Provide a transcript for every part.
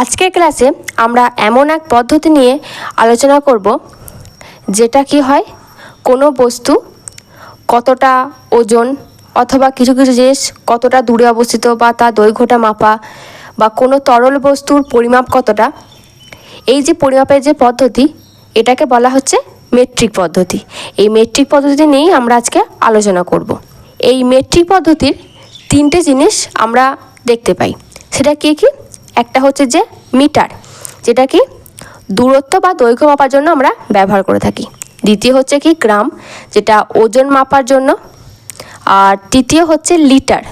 আজকের ক্লাসে আমরা এমন এক পদ্ধতি নিয়ে আলোচনা করব, যেটা কি হয়? কোনো বস্তু কতটা ওজন অথবা কিছু কিছু জিনিস কতটা দূরে অবস্থিত বা তার দৈর্ঘ্যটা মাপা বা কোনো তরল বস্তুর পরিমাপ কতটা, এই যে পরিমাপের যে পদ্ধতি, এটাকে বলা হচ্ছে মেট্রিক পদ্ধতি। এই মেট্রিক পদ্ধতি নিয়েই আমরা আজকে আলোচনা করব। এই মেট্রিক পদ্ধতির তিনটে জিনিস আমরা দেখতে পাই। সেটা কি কি? একটা হচ্ছে যে মিটার, যেটা কি দূরত্ব বা দৈর্ঘ্য মাপার জন্য আমরা ব্যবহার করে থাকি। দ্বিতীয় হচ্ছে কি গ্রাম, যেটা ওজন মাপার জন্য। আর তৃতীয় হচ্ছে লিটার,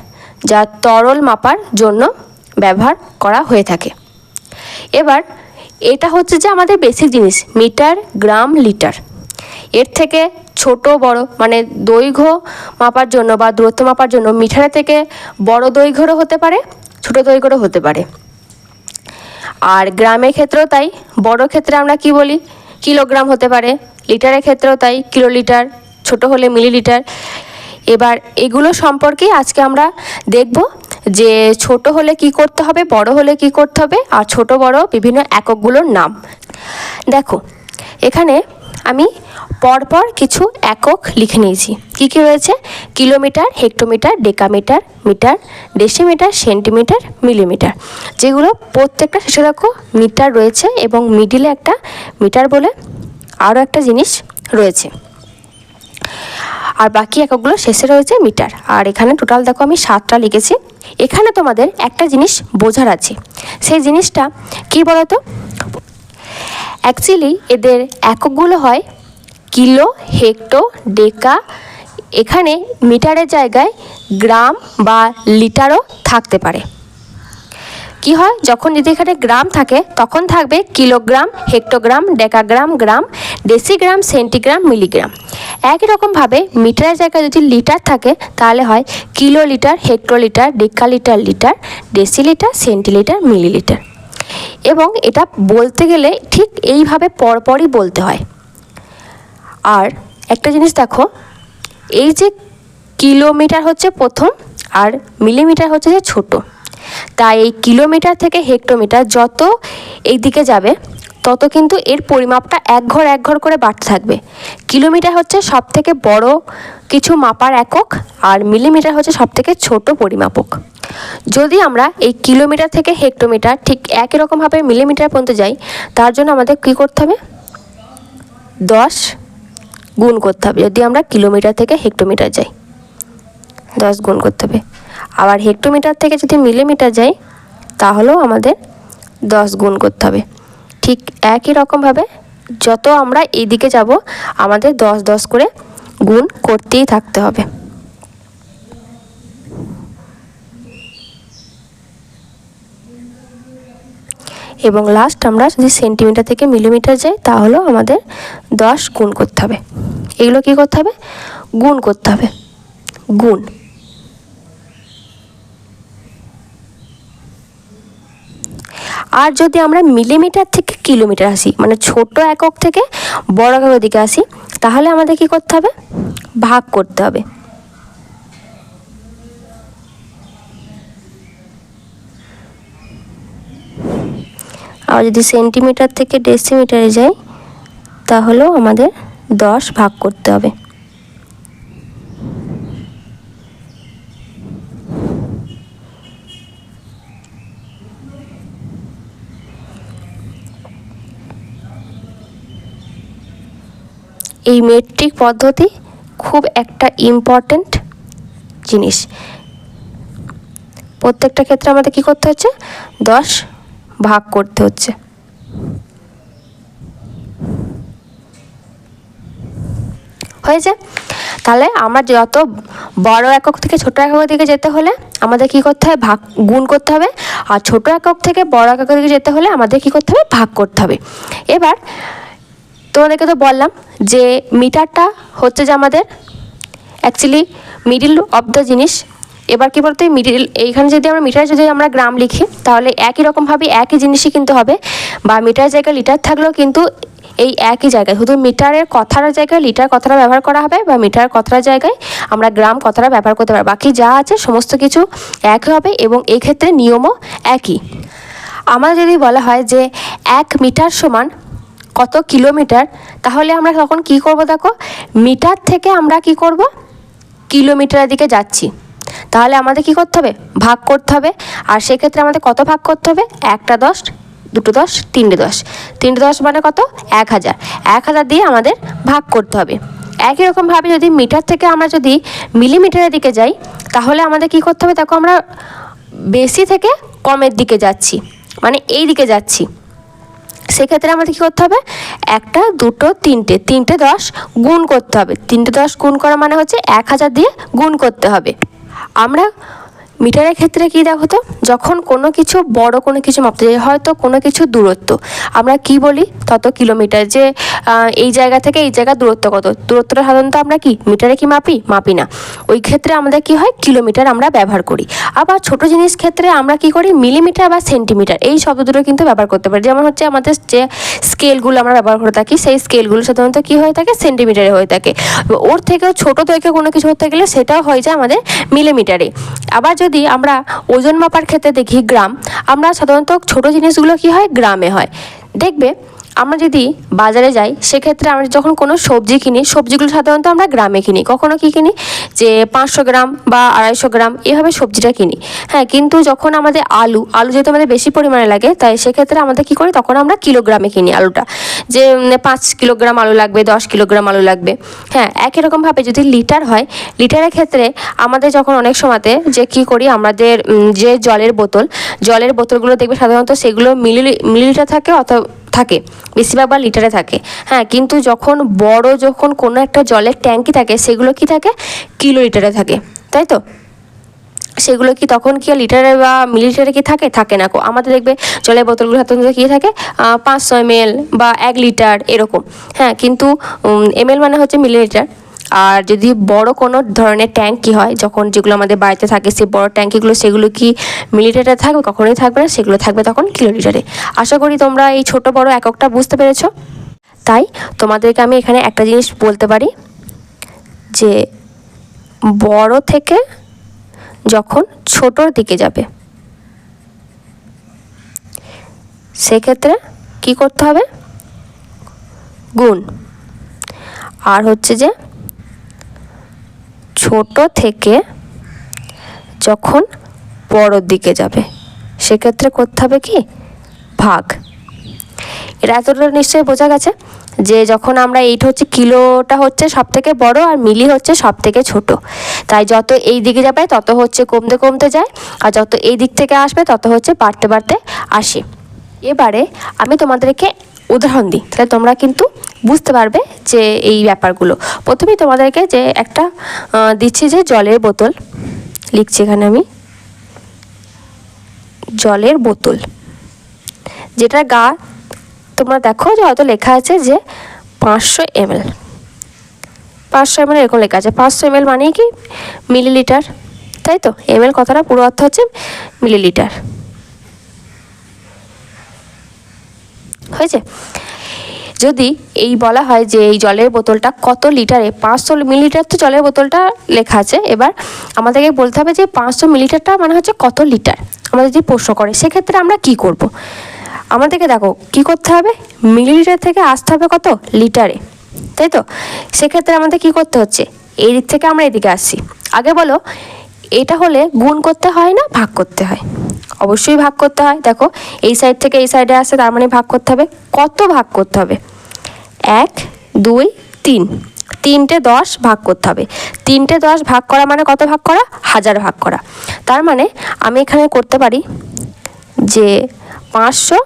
যা তরল মাপার জন্য ব্যবহার করা হয়ে থাকে। এবার এটা হচ্ছে যে আমাদের বেসিক জিনিস, মিটার, গ্রাম, লিটার। এর থেকে ছোট, বড় মানে দৈর্ঘ্য মাপার জন্য বা দূরত্ব মাপার জন্য মিটারের থেকে বড় দৈর্ঘ্যরও হতে পারে, ছোট দৈর্ঘ্যরও হতে পারে। আর গ্রামের ক্ষেত্রেও তাই, বড় ক্ষেত্রে আমরা কি বলি? কিলোগ্রাম হতে পারে, লিটারের ক্ষেত্রেও তাই কিলো লিটার ছোটো হলে মিলিলিটার। এবার এগুলো সম্পর্কেই আজকে আমরা দেখব যে ছোট হলে কি করতে হবে, বড় হলে কি করতে হবে, আর ছোট বড় বিভিন্ন এককগুলোর নাম। দেখো, এখানে আমি পরপর কিছু একক লিখে নিয়েছি। কী কী রয়েছে? Kilometre, hectometre, decametre, metre, decimetre, centimetre, millimetre. যেগুলো প্রত্যেকটা শেষে দেখো মিটার রয়েছে এবং মিডিলে একটা মিটার বলে আরও একটা জিনিস রয়েছে। আর বাকি এককগুলো শেষে রয়েছে মিটার। আর এখানে টোটাল দেখো আমি সাতটা লিখেছি। এখানে তোমাদের একটা জিনিস বোঝার আছে। সেই জিনিসটা কি বলতো? অ্যাকচুয়ালি এদের এককগুলো হয় কিলো হেক্টো ডেকা, এখানে মিটারের জায়গায় গ্রাম বা লিটারও থাকতে পারে। কি হয়? যখন যদি এখানে গ্রাম থাকে, তখন থাকবে kilogram, hectogram, decagram, gram, decigram, centigram, milligram. একই রকমভাবে মিটারের জায়গায় যদি লিটার থাকে, তাহলে হয় kilo litre hectolitre decalitre litre decilitre centilitre millilitre এবং এটা বলতে গেলে ঠিক এইভাবে পরপরই বলতে হয়। আর একটা জিনিস দেখো, এই যে কিলোমিটার হচ্ছে প্রথম আর মিলিমিটার হচ্ছে যে ছোটো, তাই এই কিলোমিটার থেকে হেক্টোমিটার যত এই দিকে যাবে, তত কিন্তু এর পরিমাপটা এক ঘর এক ঘর করে বাড়তে থাকবে। কিলোমিটার হচ্ছে সব থেকে বড় কিছু মাপার একক আর মিলিমিটার হচ্ছে সব থেকে ছোট পরিমাপক। যদি আমরা এই কিলোমিটার থেকে হেক্টোমিটার ঠিক একই রকমভাবে মিলিমিটার পর্যন্ত যাই, তার জন্য আমাদের কী করতে হবে? দশ গুণ করতে হবে। যদি আমরা কিলোমিটার থেকে হেক্টোমিটার যাই, দশ গুণ করতে হবে। আবার হেক্টোমিটার থেকে যদি মিলিমিটার যাই, তাহলেও আমাদের দশ গুণ করতে হবে। ঠিক একই রকমভাবে যত আমরা এদিকে যাব, আমাদের দশ দশ করে গুণ করতেই থাকতে হবে। এবং লাস্ট আমরা যদি সেন্টিমিটার থেকে মিলিমিটার যাই, তাহলেও আমাদের দশ গুণ করতে হবে। এগুলো কী করতে হবে? গুণ করতে হবে। গুণ। আর যদি আমরা মিলিমিটার থেকে কিলোমিটার আসি মানে ছোট একক থেকে বড় এককের দিকে আসি, তাহলে আমাদের কি করতে হবে? ভাগ করতে হবে। আর যদি সেন্টিমিটার থেকে ডেসিমিটারে যাই, তাহলেও আমাদের দশ ভাগ করতে হবে। এই মেট্রিক পদ্ধতি খুব একটা ইম্পর্ট্যান্ট জিনিস। প্রত্যেকটা ক্ষেত্রে আমাদের কী করতে হচ্ছে? দশ ভাগ করতে হচ্ছে। হয়েছে? তাহলে আমরা যত বড় একক থেকে ছোট একক দিকে যেতে হলে আমাদের কি করতে হবে? ভাগ, গুণ করতে হবে। আর ছোট একক থেকে বড় একক দিকে যেতে হলে আমাদের কি করতে হবে? ভাগ করতে হবে। এবার তোমাদেরকে তো বললাম যে মিটারটা হচ্ছে যে আমাদের অ্যাকচুয়ালি মিডিল অফ দ্য জিনিস এবার কি বলতে মিডিল এইখানে যদি আমরা মিটার যদি আমরা গ্রাম লিখি, তাহলে একই রকমভাবে একই জিনিসই কিন্তু হবে। বা মিটার জায়গায় লিটার থাকলেও কিন্তু এই একই জায়গায়, শুধু মিটারের কথার জায়গায় লিটার কথাটা ব্যবহার করা হবে বা মিটার কথার জায়গায় আমরা গ্রাম কথাটা ব্যবহার করতে পারব। বাকি যা আছে সমস্ত কিছু একই হবে এবং এই ক্ষেত্রে নিয়মও একই। আমাদের যদি বলা হয় যে এক মিটার সমান কত কিলোমিটার, তাহলে আমরা তখন কি করব দেখো? মিটার থেকে আমরা কি করব? কিলোমিটারের দিকে যাচ্ছি। তাহলে আমাদের কি করতে হবে? ভাগ করতে হবে। আর সেক্ষেত্রে আমাদের কত ভাগ করতে হবে? একটা দশ, দুটো দশ, তিনটে দশ। তিনটে দশ মানে কত? এক হাজার। এক হাজার দিয়ে আমাদের ভাগ করতে হবে। একই রকমভাবে যদি মিটার থেকে আমরা যদি মিলিমিটারের দিকে যাই, তাহলে আমাদের কি করতে হবে? দেখো আমরা বেশি থেকে কমের দিকে যাচ্ছি। মানে এই দিকে যাচ্ছি। সেক্ষেত্রে আমাদের কী করতে হবে? একটা, দুটো, তিনটে। তিনটে দশ গুণ করতে হবে। তিনটে দশ গুণ করা মানে হচ্ছে এক হাজার দিয়ে গুণ করতে হবে। আমরা মিটারের ক্ষেত্রে কী দেখো তো, যখন কোনো কিছু বড় কোনো কিছু মাপতে যাই, হয়তো কোনো কিছু দূরত্ব। আমরা কি বলি? তত কিলোমিটার যে এই জায়গা থেকে এই জায়গার দূরত্ব কত? দূরত্বটা সাধারণত আমরা কি, মিটারে কি মাপি? মাপি না। ওই ক্ষেত্রে আমাদের কি হয়? কিলোমিটার আমরা ব্যবহার করি। আবার ছোট জিনিস ক্ষেত্রে আমরা কি করি? মিলিমিটার বা সেন্টিমিটার, এই শব্দ দুটো কিন্তু ব্যবহার করতে পারি। যেমন হচ্ছে আমাদের যে স্কেলগুলো আমরা ব্যবহার করে থাকি, সেই স্কেলগুলো সাধারণত কি হয়ে থাকে? সেন্টিমিটারে হয়ে থাকে। ওর থেকেও ছোট থেকে কোনো কিছু হতে গেলে সেটাও হয়ে যায় আমাদের মিলিমিটারে। আবার যদি আমরা ওজন মাপার ক্ষেত্রে দেখি গ্রাম, আমরা সাধারণত ছোট জিনিসগুলো কি হয়? গ্রামে হয়। দেখবে, আমরা যদি বাজারে যাই, সেক্ষেত্রে আমরা যখন কোনো সবজি কিনি, সবজিগুলো সাধারণত আমরা গ্রামে কিনি। কখনো কি কিনি? যে পাঁচশো গ্রাম বা আড়াইশো গ্রাম এভাবে সবজিটা কিনি। হ্যাঁ কিন্তু যখন আমাদের আলু আলু যেহেতু আমাদের বেশি পরিমাণে লাগে, তাই সেক্ষেত্রে আমাদের কী করি? তখন আমরা কিলোগ্রামে কিনি আলুটা। যে পাঁচ কিলোগ্রাম আলু লাগবে, দশ কিলোগ্রাম আলু লাগবে। হ্যাঁ একই রকমভাবে যদি লিটার হয়, লিটারের ক্ষেত্রে আমাদের যখন অনেক সময়তে যে কী করি, আমাদের যে জলের বোতল, জলের বোতলগুলো দেখবে সাধারণত সেগুলো মিলি, মিলিলিটার থাকে অথবা থাকে, বেশিরভাগ বা লিটারে থাকে। হ্যাঁ কিন্তু যখন বড় যখন কোনো একটা জলের ট্যাঙ্কি থাকে, সেগুলো কি থাকে? কিলো লিটারে থাকে। তাই তো? সেগুলো কি তখন কি লিটারে বা মিলিটারে কি থাকে? থাকে না কো আমাদের দেখবে জলের বোতলগুলো সাধারণত কী থাকে? পাঁচশো এম বা এক লিটার এরকম। হ্যাঁ কিন্তু এম মানে হচ্ছে মিলিলিটার আর যদি বড় কোনো ধরনের ট্যাঙ্কি হয়, যখন যেগুলো আমাদের বাড়িতে থাকে, সেই বড় ট্যাঙ্কিগুলো সেগুলো কি মিলিটারে থাকবে? কখনোই থাকবে না। সেগুলো থাকবে তখন কিলোলিটারে আশা করি তোমরা এই ছোট, বড় এককটা বুঝতে পেরেছ। তাই তোমাদেরকে আমি এখানে একটা জিনিস বলতে পারি যে, বড় থেকে যখন ছোটোর দিকে যাবে। সেক্ষেত্রে কি করতে হবে? গুণ। আর হচ্ছে যে, ছোট থেকে যখন বড়োর দিকে যাবে, সেক্ষেত্রে করতে হবে কি? ভাগ। এটা এতটা নিশ্চয়ই বোঝা গেছে যে, যখন আমরা এইট হচ্ছে কিলোটা হচ্ছে সব থেকে বড় আর মিলি হচ্ছে সব থেকে ছোট। তাই যত এই দিকে যাবে, তত হচ্ছে কমতে কমতে যায়, আর যত এই দিক থেকে আসবে, তত হচ্ছে বাড়তে বাড়তে আসে। এবারে আমি তোমাদেরকে উদাহরণ দিই, তাহলে তোমরা কিন্তু বুঝতে পারবে যে এই ব্যাপারগুলো। প্রথমেই তোমাদেরকে যে একটা দিচ্ছি যে জলের বোতল, লিখছি এখানে আমি। জলের বোতল যেটা গা, তোমরা দেখো যে হয়তো লেখা আছে যে পাঁচশো এমএল। পাঁচশো এমএল এরকম লেখা আছে। পাঁচশো এমএল মানেই কি? মিলিলিটার। তাই তো? এমএল কথাটা পুরো অর্থ হচ্ছে মিলিলিটার। হয়েছে? যদি এই বলা হয় যে এই জলের বোতলটা কত লিটারে পাঁচশো মিলিলিটার তো জলের বোতলটা লেখা আছে। এবার আমাদেরকে বলতে হবে যে পাঁচশো মিলিলিটারটা মানে হচ্ছে কত লিটার? আমাদের যদি প্রশ্ন করে, সেক্ষেত্রে আমরা কি করব। আমাদেরকে দেখো, কি করতে হবে? মিলিলিটার থেকে আসতে হবে কত? লিটারে। তাই তো? সেক্ষেত্রে আমাদের কি করতে হচ্ছে? এই দিক থেকে আমরা এদিকে আসছি। আগে বলো, এটা হলে গুণ করতে হয় না ভাগ করতে হয়? অবশ্যই ভাগ করতে হয়। দেখো, এই সাইড থেকে এই সাইডে আসছে, তার মানে ভাগ করতে হবে। কত ভাগ করতে হবে? এক, দুই, তিন। তিনটে দশ ভাগ করতে হবে। তিনটে দশ ভাগ করা মানে কত ভাগ করা? হাজার ভাগ করা। তার মানে আমি এখানে করতে পারি যে পাঁচশো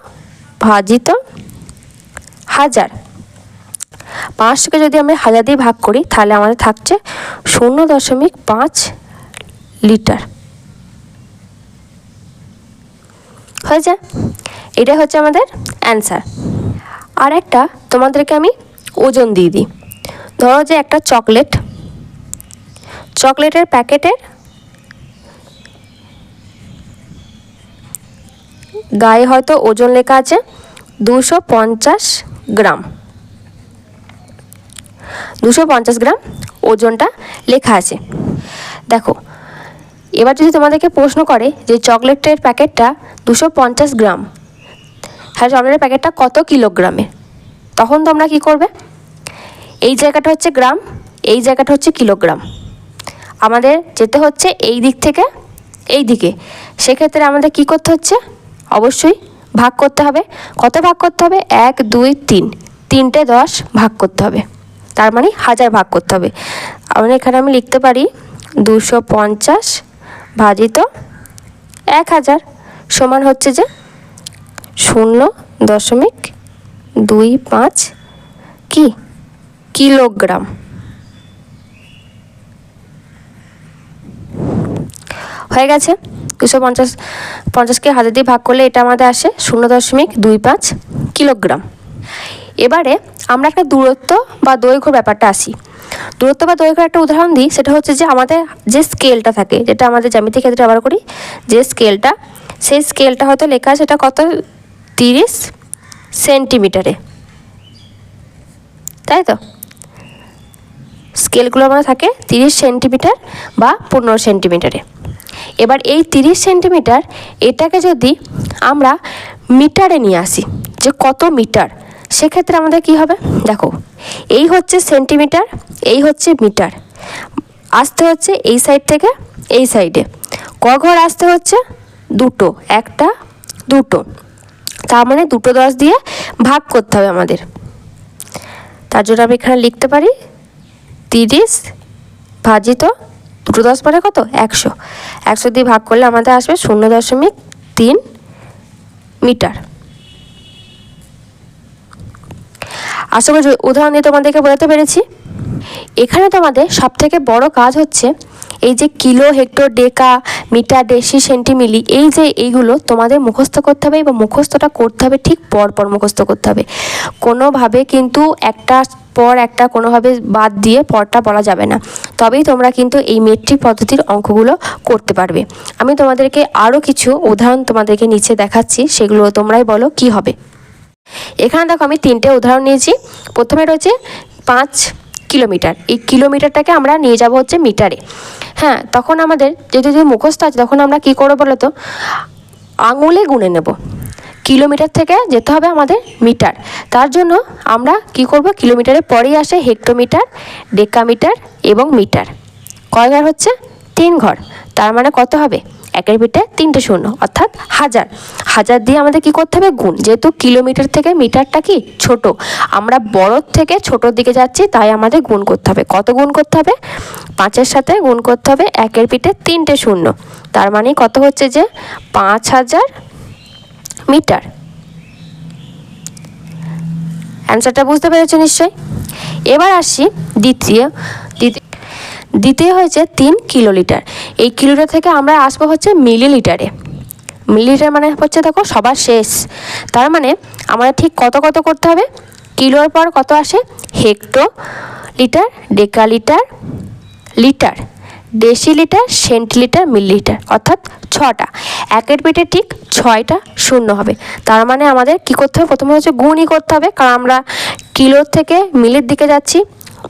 ভাজিত হাজার। পাঁচশোকে যদি আমি হাজার দিয়ে ভাগ করি, তাহলে আমাদের থাকছে শূন্য দশমিক পাঁচ লিটার। হয়ে যায়? এটা হচ্ছে আমাদের অ্যান্সার আর একটা তোমাদেরকে আমি ওজন দিয়ে দিই। ধরো যে একটা চকলেট। চকলেটের প্যাকেটের গায়ে হয়তো ওজন লেখা আছে দুশো পঞ্চাশ গ্রাম। দুশো পঞ্চাশ গ্রাম ওজনটা লেখা আছে। দেখো, এবার যদি তোমাদেরকে প্রশ্ন করে যে চকলেটের প্যাকেটটা দুশো পঞ্চাশ গ্রাম চাউলের প্যাকেটটা কত কিলোগ্রামে? তখন তোমরা কি করবে? এই জায়গাটা হচ্ছে গ্রাম, এই জায়গাটা হচ্ছে কিলোগ্রাম। আমাদের যেতে হচ্ছে এই দিক থেকে, এই দিকে। সেক্ষেত্রে আমাদের কি করতে হচ্ছে? অবশ্যই ভাগ করতে হবে। কত ভাগ করতে হবে? এক, দুই, তিন। তিনটে দশ ভাগ করতে হবে। তার মানে হাজার ভাগ করতে হবে। আমরা এখানে আমি লিখতে পারি দুশো পঞ্চাশ ভাজিত এক হাজার সমান হচ্ছে যে শূন্য দশমিক দুই পাঁচ কি? কিলোগ্রাম। হয়ে গেছে। দুশো পঞ্চাশ, পঞ্চাশকে হাজার দিয়ে ভাগ করলে এটা আমাদের আসে শূন্য দশমিক দুই পাঁচ কিলোগ্রাম। এবারে আমরা একটা দূরত্ব বা দৈর্ঘ্য ব্যাপারটা আসি। দূরত্ব বা দৈর্ঘ্যের একটা উদাহরণ দিই, সেটা হচ্ছে যে আমাদের যে স্কেলটা থাকে, যেটা আমাদের জ্যামিতিক ক্ষেত্রে ব্যবহার করি, যে স্কেলটা, সেই স্কেলটা হয়তো লেখা সেটা কত? তিরিশ সেন্টিমিটারে। তাই তো? স্কেলগুলো আমরা থাকে তিরিশ সেন্টিমিটার বা পনেরো সেন্টিমিটারে। এবার এই তিরিশ সেন্টিমিটার, এটাকে যদি আমরা মিটারে নিয়ে আসি, যে কত মিটার সেক্ষেত্রে আমাদের কি হবে? দেখো, এই হচ্ছে সেন্টিমিটার, এই হচ্ছে মিটার। আসতে হচ্ছে এই সাইড থেকে এই সাইডে। ক ঘর আসতে হচ্ছে? দুটো, একটা, দুটো। তার মানে দুটো দশ দিয়ে ভাগ করতে হবে আমাদের। তার জন্য আমি এখানে লিখতে পারি তিরিশ ভাজিত দুটো দশ পরে কত? একশো। একশো দিয়ে ভাগ করলে আমাদের আসবে শূন্য দশমিক তিন মিটার। আশা করি উদাহরণ দিয়ে তোমাদেরকে বোঝাতে পেরেছি। এখানে তোমাদের সব থেকে বড় কাজ হচ্ছে এই যে kilo, hecto, deca, metre deci centi milli, এই যে এইগুলো তোমাদের মুখস্থ করতে হবে এবং মুখস্থটা করতে হবে ঠিক পর পর মুখস্থ করতে হবে। কোনোভাবে কিন্তু একটা পর একটা কোনোভাবে বাদ দিয়ে পরটা বলা যাবে না। তবেই তোমরা কিন্তু এই মেট্রিক পদ্ধতির অঙ্কগুলো করতে পারবে। আমি তোমাদেরকে আরও কিছু উদাহরণ তোমাদেরকে নিচে দেখাচ্ছি, সেগুলো তোমরাই বলো কি হবে। এখানে দেখো আমি তিনটে উদাহরণ নিয়েছি। প্রথমে রয়েছে পাঁচ কিলোমিটার। এই কিলোমিটারটাকে আমরা নিয়ে যাব হচ্ছে মিটারে। হ্যাঁ তখন আমাদের যেহেতু যদি মুখস্থ আছে, তখন আমরা কী করব বলো তো? আঙুলে গুনে নেব। কিলোমিটার থেকে যেতে হবে আমাদের মিটার। তার জন্য আমরা কি করব? কিলোমিটারের পরেই আসে হেক্টোমিটার, ডেকামিটার এবং মিটার। কয় ঘর হচ্ছে? তিন ঘর। তার মানে কত হবে? একের পিঠে তিনটে শূন্য, অর্থাৎ হাজার। হাজার দিয়ে আমাদের কি করতে হবে? গুণ। যেহেতু কিলোমিটার থেকে মিটারটা কি? ছোট। আমরা বড়োর থেকে ছোটোর দিকে যাচ্ছি, তাই আমাদের গুণ করতে হবে। কত গুণ করতে হবে? পাঁচের সাথে গুণ করতে হবে একের পিঠে তিনটে শূন্য। তার মানে কত হচ্ছে যে পাঁচ হাজার মিটার। অ্যান্সারটা বুঝতে পেরেছ নিশ্চয়ই? এবার আসি দ্বিতীয় দ্বিতীয় হয়েছে তিন কিলোলিটার। এই কিলোলিটার থেকে আমরা আসব হচ্ছে মিলিলিটারে। মিলিলিটার মানে হচ্ছে দেখো সবার শেষ। তার মানে আমাদের ঠিক কত কত করতে হবে? কিলোর পর কত আসে? Hecto litre decalitre, litre, decilitre, centilitre, millilitre. অর্থাৎ ছটা। একের পেটে ঠিক ছয়টা শূন্য হবে। তার মানে আমাদের কি করতে হবে? প্রথমে হচ্ছে গুণই করতে হবে। কারণ আমরা কিলোর থেকে মিলির দিকে যাচ্ছি।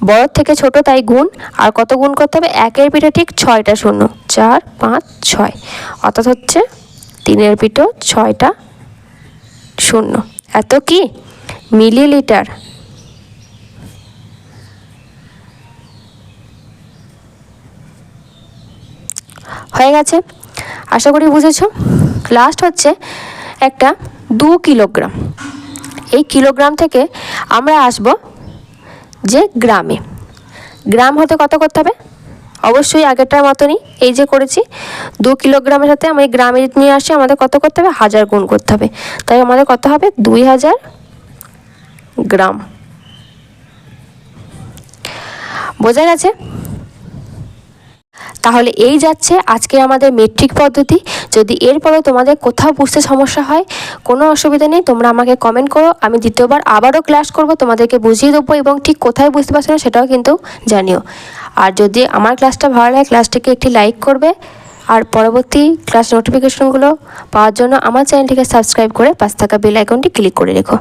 বড় থেকে ছোট তাই গুণ, আর কত গুণ করতে হবে? একের পিঠে ঠিক ছয়টা শূন্য। চার, পাঁচ, ছয়। অর্থাৎ হচ্ছে তিনের পিঠে ছয়টা শূন্য। এত কি? মিলিলিটার। হয়ে গেছে। আশা করি বুঝেছ। লাস্ট হচ্ছে একটা দু কিলোগ্রাম। এই কিলোগ্রাম থেকে আমরা আসব যে গ্রামে। গ্রাম হতে কত করতে হবে? অবশ্যই আগেরটার মতনই এই যে করেছি, দু কিলোগ্রামের সাথে আমি গ্রামে নিয়ে আসি, আমাদের কত করতে হবে? হাজার গুণ করতে হবে। তাই আমাদের কত হবে? দুই হাজার গ্রাম। বোঝা গেছে? তাহলে এই যাচ্ছে আজকে আমাদের মেট্রিক পদ্ধতি। যদি এরপরেও তোমাদের কোথাও বুঝতে সমস্যা হয়, কোনো অসুবিধা নেই, তোমরা আমাকে কমেন্ট করো, আমি দ্বিতীয়বার আবারও ক্লাস করব, তোমাদেরকে বুঝিয়ে দেবো এবং ঠিক কোথায় বুঝতে পারছ না সেটাও কিন্তু জানিও। আর যদি আমার ক্লাসটা ভালো লাগে ক্লাসটিকে একটি লাইক করবে, আর পরবর্তী ক্লাস নোটিফিকেশনগুলো পাওয়ার জন্য আমার চ্যানেলটিকে সাবস্ক্রাইব করে পাশ থাকা বেল আইকনটি ক্লিক করে রেখো।